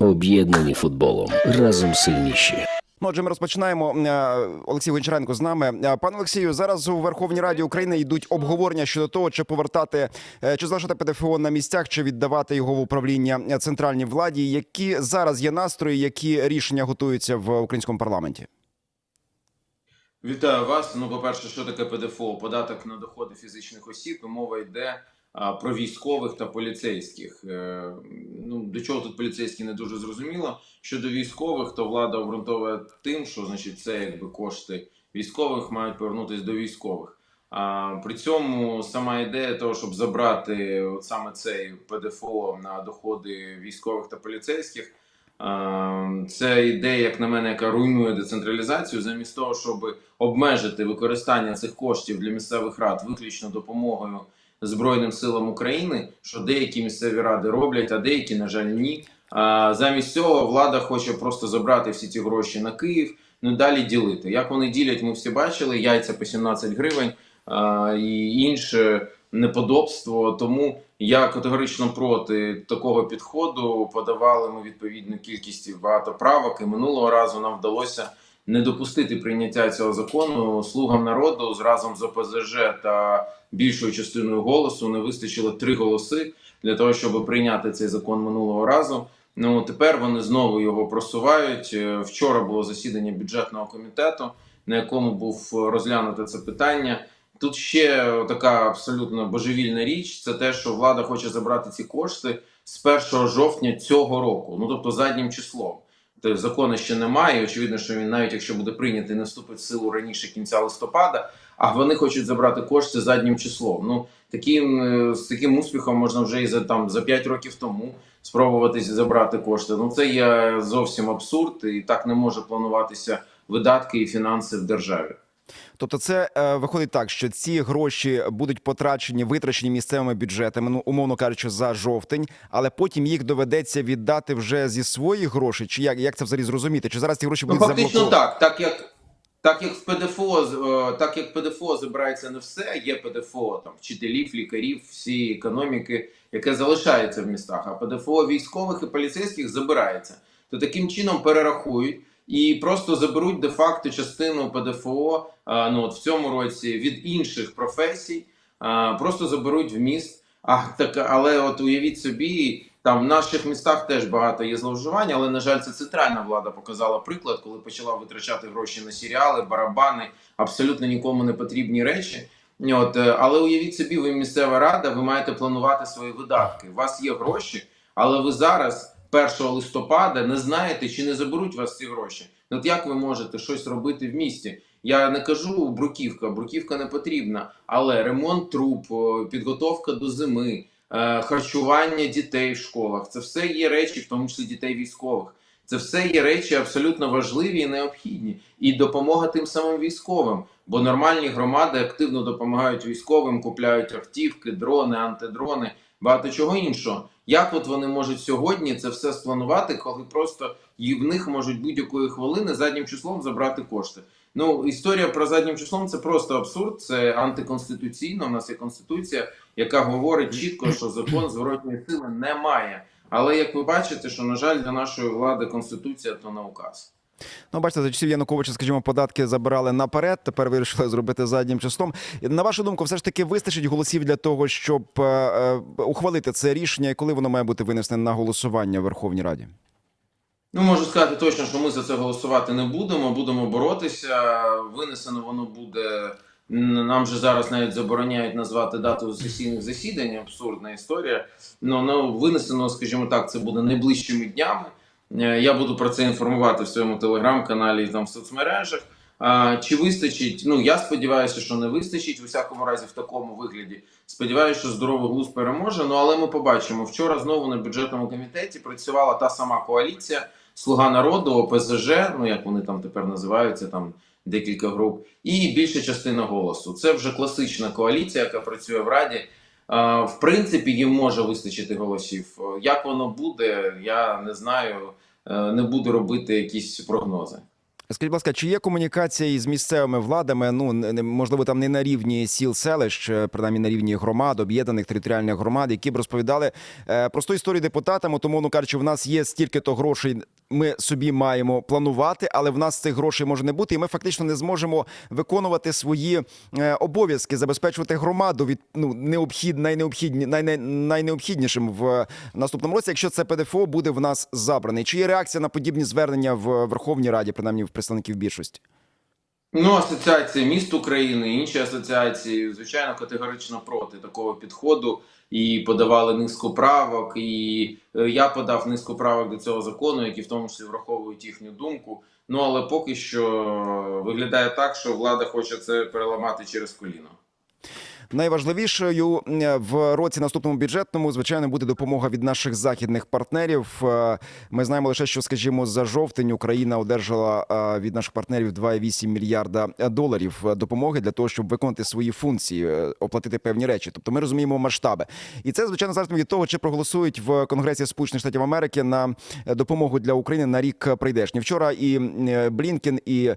Об'єднані футболом. Разом сильніші. Ну, отже, ми розпочинаємо. Е, Олексій Гончаренко з нами. Е, Пане Олексію, зараз у Верховній Раді України йдуть обговорення щодо того, чи повертати е, чи залишати ПДФО на місцях, чи віддавати його в управління центральній владі. Які зараз є настрої, які рішення готуються в українському парламенті? Вітаю вас. Ну, по-перше, що таке ПДФО? Податок на доходи фізичних осіб. Мова йде про військових та поліцейських. Е, ну, до чого тут поліцейські не дуже зрозуміло. Щодо військових, то влада обґрунтовує тим, що значить це якби кошти військових мають повернутися до військових. А при цьому сама ідея того, щоб забрати от саме цей ПДФО на доходи військових та поліцейських. Це ідея, як на мене, яка руйнує децентралізацію, замість того, щоб обмежити використання цих коштів для місцевих рад виключно допомогою Збройним силам України, що деякі місцеві ради роблять, а деякі, на жаль, ні. А замість цього влада хоче просто забрати всі ці гроші на Київ, ну далі ділити. Як вони ділять, ми всі бачили: яйця по 17 гривень а, і інше неподобство. Тому я категорично проти такого підходу. Подавали ми відповідну кількість багато правок. І минулого разу нам вдалося не допустити прийняття цього закону слугам народу з разом з ОПЗЖ та більшою частиною голосу не вистачило три голоси для того, щоб прийняти цей закон минулого разу. Ну тепер вони знову його просувають. Е, Вчора було засідання бюджетного комітету, на якому був розглянуто це питання. Тут ще така абсолютно божевільна річ: це те, що влада хоче забрати ці кошти з 1 жовтня цього року, ну тобто заднім числом. Тобто закону ще немає. Очевидно, що він навіть якщо буде прийнятий, не вступить в силу раніше кінця листопада. А вони хочуть забрати кошти заднім числом. Ну таким е, з таким успіхом можна вже і за там за 5 років тому спробувати забрати кошти. Ну це є зовсім абсурд, і так не може плануватися видатки і фінанси в державі. Тобто, це е, виходить так, що ці гроші будуть потрачені, витрачені місцевими бюджетами, ну умовно кажучи, за жовтень, але потім їх доведеться віддати вже зі своїх грошей. Чи як, як це взагалі зрозуміти? Чи зараз ці гроші Ну, будуть фактично заблоковані? так, так як. Так як в ПДФО, е, так як ПДФО забирається не все, є ПДФО там вчителів, лікарів, всі економіки, яке залишається в містах. А ПДФО військових і поліцейських забирається. То таким чином перерахують і просто заберуть де-факто частину ПДФО е, ну от в цьому році від інших професій, е, просто заберуть в міст. А так, але от уявіть собі, там в наших містах теж багато є зловживань, але на жаль, це центральна влада показала приклад, коли почала витрачати гроші на серіали, барабани, абсолютно нікому не потрібні речі. От, е, але уявіть собі, ви місцева рада, ви маєте планувати свої видатки. У вас є гроші, але ви зараз, 1 листопада, не знаєте, чи не заберуть вас ці гроші. От як ви можете щось робити в місті? Я не кажу бруківка, бруківка не потрібна, але ремонт труб, підготовка до зими, харчування дітей в школах це все є речі, в тому числі дітей військових. Це все є речі абсолютно важливі і необхідні. І допомога тим самим військовим. Бо нормальні громади активно допомагають військовим, купляють автівки, дрони, антидрони, багато чого іншого. Як от вони можуть сьогодні це все спланувати, коли просто і в них можуть будь-якої хвилини заднім числом забрати кошти? Ну, історія про заднім числом це просто абсурд, це антиконституційно. У нас є конституція, яка говорить чітко, що закон зворотньої сили немає. Але як ви бачите, що на жаль для нашої влади конституція то не указ. Ну, бачите, за часів Януковича, скажімо, податки забирали наперед. Тепер вирішили зробити заднім числом. На вашу думку, все ж таки вистачить голосів для того, щоб е, е, ухвалити це рішення, і коли воно має бути винесене на голосування в Верховній Раді? Ну, можу сказати точно, що ми за це голосувати не будемо. Будемо боротися. Винесено воно буде. Нам же зараз навіть забороняють назвати дату сесійних засідань. Абсурдна історія. Ну, ну винесено, скажімо так, це буде найближчими днями. Е, Я буду про це інформувати в своєму телеграм-каналі і там в соцмережах. А, чи вистачить? Ну я сподіваюся, що не вистачить у всякому разі в такому вигляді. Сподіваюся, що здоровий глузд переможе. Ну але ми побачимо. Вчора знову на бюджетному комітеті працювала та сама коаліція Слуга народу, ОПЗЖ, ну як вони там тепер називаються, там декілька груп, і більша частина голосу. Це вже класична коаліція, яка працює в раді. В принципі, їм може вистачити голосів. Як воно буде, я не знаю. Е, Не буду робити якісь прогнози. Скажіть, будь ласка, чи є комунікація із місцевими владами? Ну можливо, там не на рівні сіл селищ, е, принаймні на рівні громад, об'єднаних територіальних громад, які б розповідали е, просту історію депутатам. Тому ну кажучи, в нас є стільки то грошей. Ми собі маємо планувати, але в нас цих грошей може не бути, і ми фактично не зможемо виконувати свої е, обов'язки, забезпечувати громаду від ну необхід, найнеобхідні, найне, найнеобхіднішим в наступному році, якщо це ПДФО буде в нас забраний. Чи є реакція на подібні звернення в Верховній Раді, принаймні в представників більшості? Ну, асоціація міст України, інші асоціації, звичайно, категорично проти такого підходу і подавали низку правок. І е, я подав низку правок до цього закону, які в тому числі враховують їхню думку. Ну але поки що виглядає так, що влада хоче це переламати через коліно. Найважливішою в році наступному бюджетному, звичайно, буде допомога від наших західних партнерів. Е, Ми знаємо лише, що, скажімо, за жовтень Україна одержала е, від наших партнерів 2,8 мільярда доларів допомоги для того, щоб виконати свої функції, е, оплатити певні речі. Тобто, ми розуміємо масштаби, і це звичайно залежить від того, чи проголосують в Конгресі Сполучених Штатів Америки на допомогу для України на рік прийдешній. Вчора і Блінкен і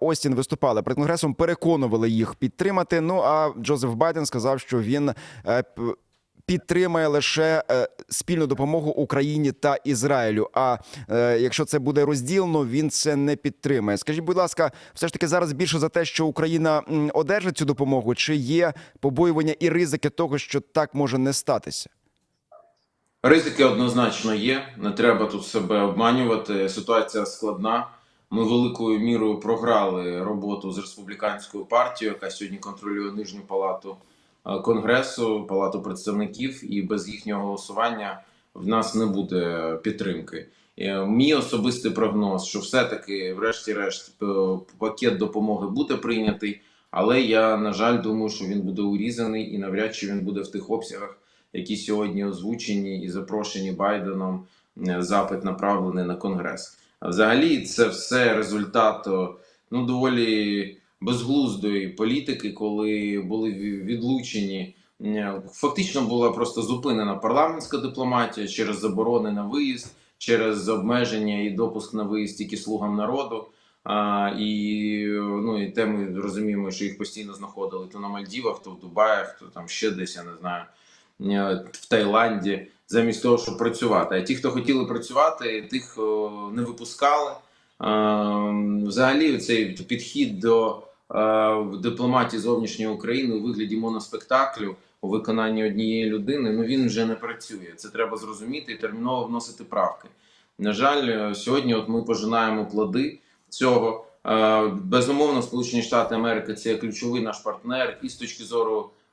Остін виступали перед конгресом, переконували їх підтримати. Ну а Джозеф Байден сказав, що він е, підтримає лише е, спільну допомогу Україні та Ізраїлю. А е, якщо це буде розділено, він це не підтримає. Скажіть, будь ласка, все ж таки зараз більше за те, що Україна одержить цю допомогу, чи є побоювання і ризики того, що так може не статися? Ризики однозначно є. Не треба тут себе обманювати. Ситуація складна. Ми великою мірою програли роботу з республіканською партією, яка сьогодні контролює нижню палату е, конгресу, палату представників, і без їхнього голосування в нас не буде підтримки. Е, Мій особистий прогноз, що все-таки, врешті-решт, пакет допомоги буде прийнятий, але я на жаль думаю, що він буде урізаний і навряд чи він буде в тих обсягах, які сьогодні озвучені і запрошені Байденом. е, Запит направлений на конгрес. Взагалі, це все результат ну доволі безглуздої політики, коли були відлучені. е, Фактично була просто зупинена парламентська дипломатія через заборони на виїзд, через обмеження і допуск на виїзд тільки слугам народу. А, і, ну, і те ми розуміємо, що їх постійно знаходили то на Мальдівах, то в Дубаях, то там ще десь, я не знаю, в Таїланді, замість того, щоб працювати. А ті, хто хотіли працювати, тих не випускали. Е, Взагалі, цей підхід до е, дипломатії зовнішньої України у вигляді моноспектаклю у виконанні однієї людини, ну він вже не працює. Це треба зрозуміти і терміново вносити правки. На жаль, е, сьогодні от ми пожинаємо плоди цього. Е, Безумовно, Сполучені Штати Америки це ключовий наш партнер і з точки зору е,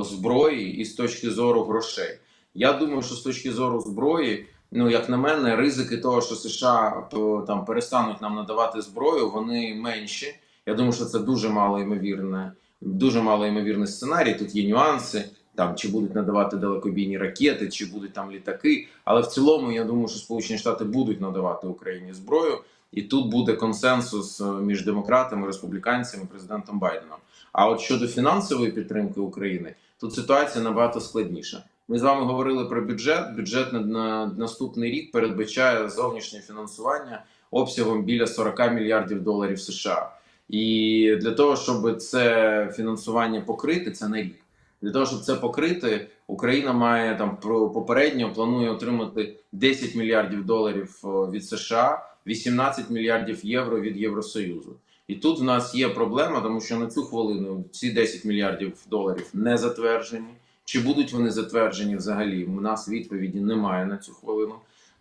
зброї, і з точки зору грошей. Я думаю, що з точки зору зброї, ну як на мене, ризики того, що США там перестануть нам надавати зброю, вони менші. Я думаю, що це дуже мало ймовірне, дуже мало ймовірний сценарій. Тут є нюанси. Там чи будуть надавати далекобійні ракети, чи будуть там літаки. Але в цілому я думаю, що Сполучені Штати будуть надавати Україні зброю, і тут буде консенсус е, між демократами, республіканцями, президентом Байденом. А от щодо фінансової підтримки України, тут ситуація набагато складніша. Ми з вами говорили про бюджет. Бюджет на, на наступний рік передбачає зовнішнє фінансування обсягом біля 40 мільярдів доларів США. І для того, щоб це фінансування покрити, це на рік. Для того, щоб це покрити, Україна має там попередньо планує отримати 10 мільярдів доларів від США, 18 мільярдів євро від Євросоюзу. І тут в нас є проблема, тому що на цю хвилину ці 10 мільярдів доларів не затверджені. Чи будуть вони затверджені взагалі? У нас відповіді немає на цю хвилину.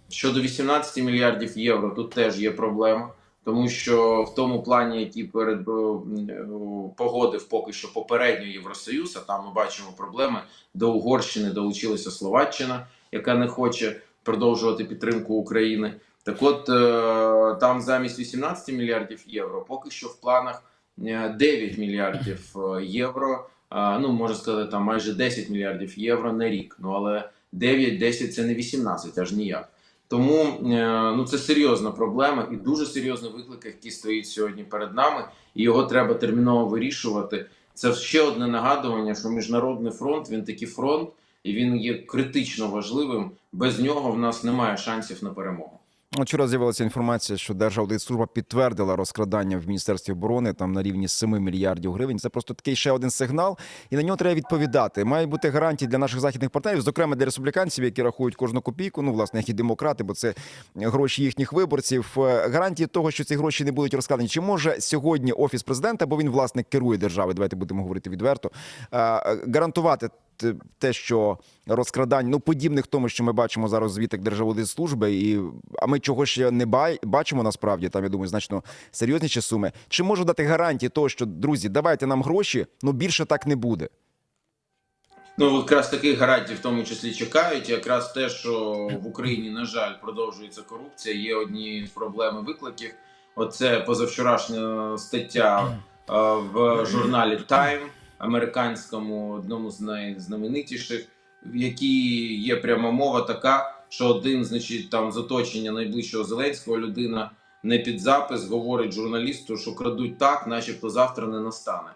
Щодо 18 мільярдів євро, тут теж є проблема, тому що в тому плані, який перед е, погодив поки що попередньо Євросоюз, а там ми бачимо проблеми. До Угорщини долучилася Словаччина, яка не хоче продовжувати підтримку України. Так от е, там замість 18 мільярдів євро, поки що в планах е, 9 мільярдів е, євро. Ну можна сказати, там майже 10 мільярдів євро на рік. Ну але 9-10 це не 18, аж ніяк. Тому е, ну це серйозна проблема і дуже серйозний виклик, який стоїть сьогодні перед нами, і його треба терміново вирішувати. Це ще одне нагадування, що міжнародний фронт він такий фронт, і він є критично важливим. Без нього в нас немає шансів на перемогу. Вчора з'явилася інформація, що Держаудитслужба підтвердила розкрадання в міністерстві оборони там на рівні 7 мільярдів гривень. Це просто такий ще один сигнал, і на нього треба відповідати. Мають бути гарантії для наших західних партнерів, зокрема для республіканців, які рахують кожну копійку. Ну, власне, як і демократи, бо це гроші їхніх виборців. Е, Гарантії того, що ці гроші не будуть розкрадені. Чи може сьогодні офіс президента, бо він власне керує державою? Давайте будемо говорити відверто. е, Гарантувати те- що розкрадань, ну подібних тому, що ми бачимо зараз в звітах Держаудитслужби, і а ми чого ще не бачимо насправді. Там я думаю, значно серйозніші суми. Чи можу дати гарантії того, що друзі, давайте нам гроші, ну більше так не буде. Ну, якраз таких гарантій в тому числі чекають. Якраз те, що в Україні, на жаль, продовжується корупція, є одні з проблем викликів. Оце позавчорашня стаття в журналі Time, американському, одному з найзнаменитіших, в якій є пряма мова така, що один, значить, там з оточення найближчого Зеленського людина не під запис говорить журналісту, що крадуть так, начебто завтра не настане.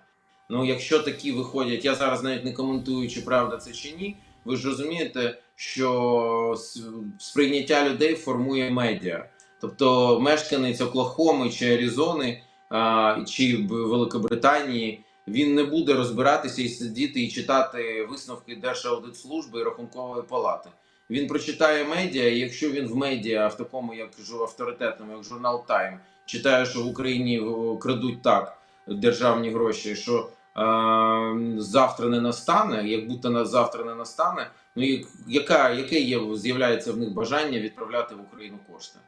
Ну, якщо такі виходять, я зараз навіть не коментую, чи правда це чи ні. Ви ж розумієте, що сприйняття людей формує медіа. Тобто мешканець Оклахоми чи Аризони чи Великобританії він не буде розбиратися і сидіти і читати висновки Держаудитслужби і Рахункової палати. Він прочитає медіа, і якщо він в медіа в такому, як авторитетному, як журнал Time, читає, що в Україні крадуть так державні гроші, що е, завтра не настане, як будто на завтра не настане. Ну і яка яке є з'являється в них бажання відправляти в Україну кошти?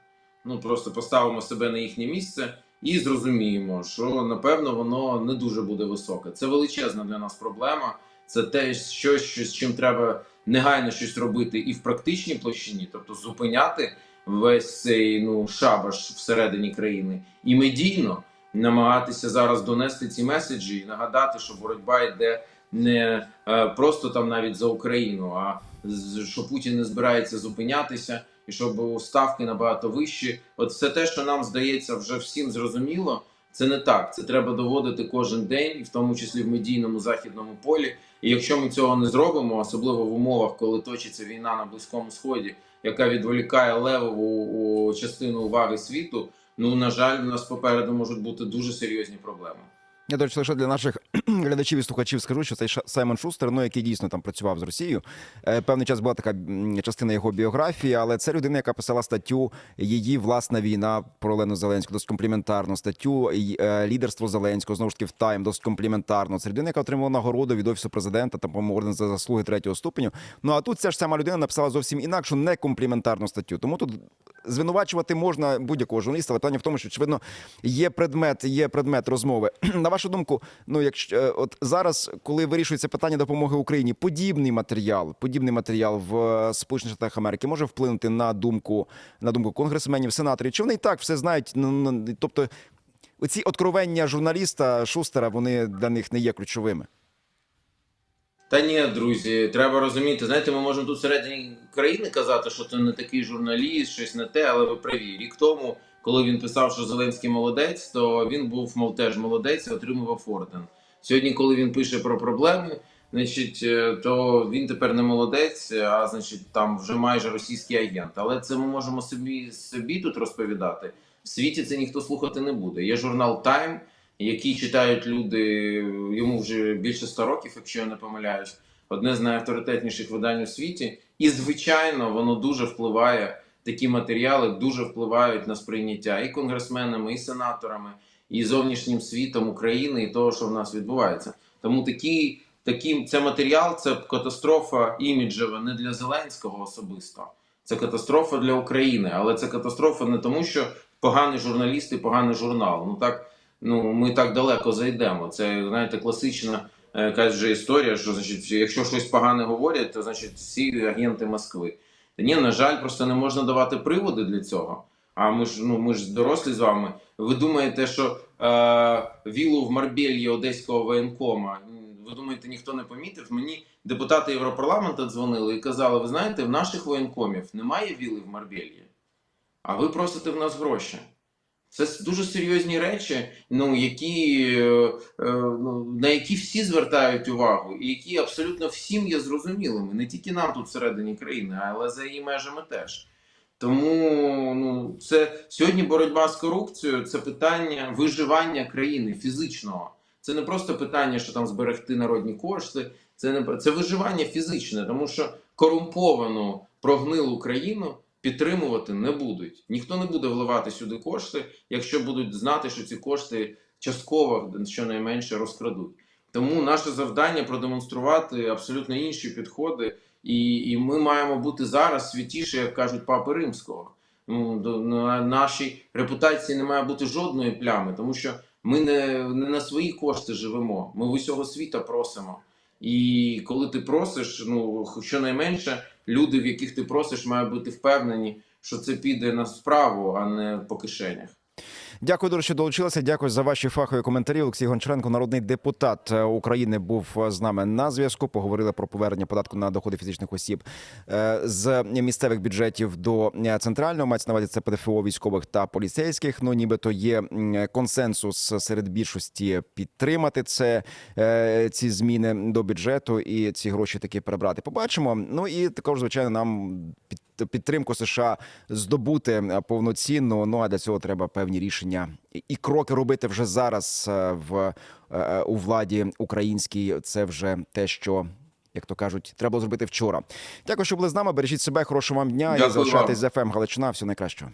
Ну просто поставимо себе на їхнє місце і зрозуміємо, що напевно воно не дуже буде високе. Це величезна для нас проблема. Це те, щось, що з чим треба негайно щось робити і в практичній площині, тобто зупиняти весь цей ну шабаш всередині країни, і медійно намагатися зараз донести ці меседжі і нагадати, що боротьба йде не е, просто там навіть за Україну, а що Путін не збирається зупинятися, і щоб ставки набагато вищі. От все те, що нам здається, вже всім зрозуміло. Це не так. Це треба доводити кожен день, в тому числі в медійному західному полі. І якщо ми цього не зробимо, особливо в умовах, коли точиться війна на близькому сході, яка відволікає левову частину уваги світу, ну на жаль, у нас попереду можуть бути дуже серйозні проблеми. Я до речі, лише для наших глядачів і слухачів скажу, що цей Саймон Шустер, ну який дійсно там працював з Росією. е, Певний час була така частина його біографії, але це людина, яка писала статтю Її власна війна про Олену Зеленську, досить компліментарну статтю е, Лідерство Зеленського знову ж таки в Тайм, досить компліментарно. Це людина, яка отримала нагороду від офісу президента та по-моєму, орден за заслуги третього ступеню. Ну а тут ця ж сама людина написала зовсім інакшу, не компліментарну статтю. Тому тут звинувачувати можна будь-якого журналіста. Питання в тому, що очевидно є предмет, є предмет розмови. На вашу думку, ну якщо е, от зараз, коли вирішується питання допомоги Україні, подібний матеріал, подібний матеріал в е, Сполучених Штатах Америки може вплинути на думку на думку конгресменів, сенаторів. Чи вони і так все знають? Ну, ну, тобто, оці откровення журналіста Шустера вони для них не є ключовими. Та ні, друзі, треба розуміти. Знаєте, ми можемо тут всередині країни казати, що це не такий журналіст, щось не те, але ви праві. Рік тому, коли він писав, що Зеленський молодець, то він був мов теж молодець і отримував орден. Сьогодні, коли він пише про проблеми, значить, е, то він тепер не молодець, а значить, там вже майже російський агент. Але це ми можемо собі собі тут розповідати. В світі це ніхто слухати не буде. Є журнал Time, який читають люди, йому вже більше 100 років, якщо я не помиляюсь, одне з найавторитетніших видань у світі. І, звичайно, воно дуже впливає, такі матеріали дуже впливають на сприйняття і конгресменами, і сенаторами, і зовнішнім світом України, і того, що в нас відбувається. Тому такі, такі, це матеріал, це катастрофа іміджева не для Зеленського особисто. Це катастрофа для України, але це катастрофа не тому, що поганий журналіст і поганий журнал. Ну так ну ми так далеко зайдемо. Це знаєте, класична е, якась історія, що значить, якщо щось погане говорять, то значить всі агенти Москви. Ні, на жаль, просто не можна давати приводи для цього. А ми ж ну ми ж дорослі з вами. Ви думаєте, що е, вілу в Марбельї одеського воєнкома? Ви думаєте, ніхто не помітив? Мені депутати Європарламенту дзвонили і казали: ви знаєте, в наших воєнкомів немає віли в Марбельї, а ви просите в нас гроші. Це дуже серйозні речі, ну які е, е, ну, на які всі звертають увагу, і які абсолютно всім є зрозумілими, не тільки нам тут всередині країни, але за її межами теж. Тому ну це сьогодні боротьба з корупцією це питання виживання країни фізичного. Це не просто питання, що там зберегти народні кошти. Це не це виживання фізичне, тому що корумповану прогнилу країну підтримувати не будуть. Ніхто не буде вливати сюди кошти, якщо будуть знати, що ці кошти частково щонайменше розкрадуть. Тому наше завдання продемонструвати абсолютно інші підходи, і, і ми маємо бути зараз святіше, як кажуть папи римського. На нашій репутації не має бути жодної плями, тому що ми не, не на свої кошти живемо. Ми в усього світа просимо. І коли ти просиш, ну щонайменше люди, в яких ти просиш, мають бути впевнені, що це піде на справу, а не по кишенях. Дякую, дуже, що долучилися. Дякую за ваші фахові коментарі. Олексій Гончаренко, народний депутат е, України, був з нами на зв'язку. Поговорили про повернення податку на доходи фізичних осіб е, з місцевих бюджетів до е, центрального. Мається на увазі це ПДФО військових та поліцейських. Ну нібито є консенсус серед більшості підтримати це е, ці зміни до бюджету і ці гроші таки перебрати. Побачимо. Ну і також, звичайно, нам під підтримку США здобути повноцінну. повноцінно. Ну а для цього треба певні рішення і- кроки робити вже зараз е, в е, у владі українській. Це вже те, що. Як то кажуть, треба було зробити вчора. Дякую, що були з нами. Бережіть себе, хорошого вам дня Дякую і залишайтесь з ФМ Галичина. Всього найкращого.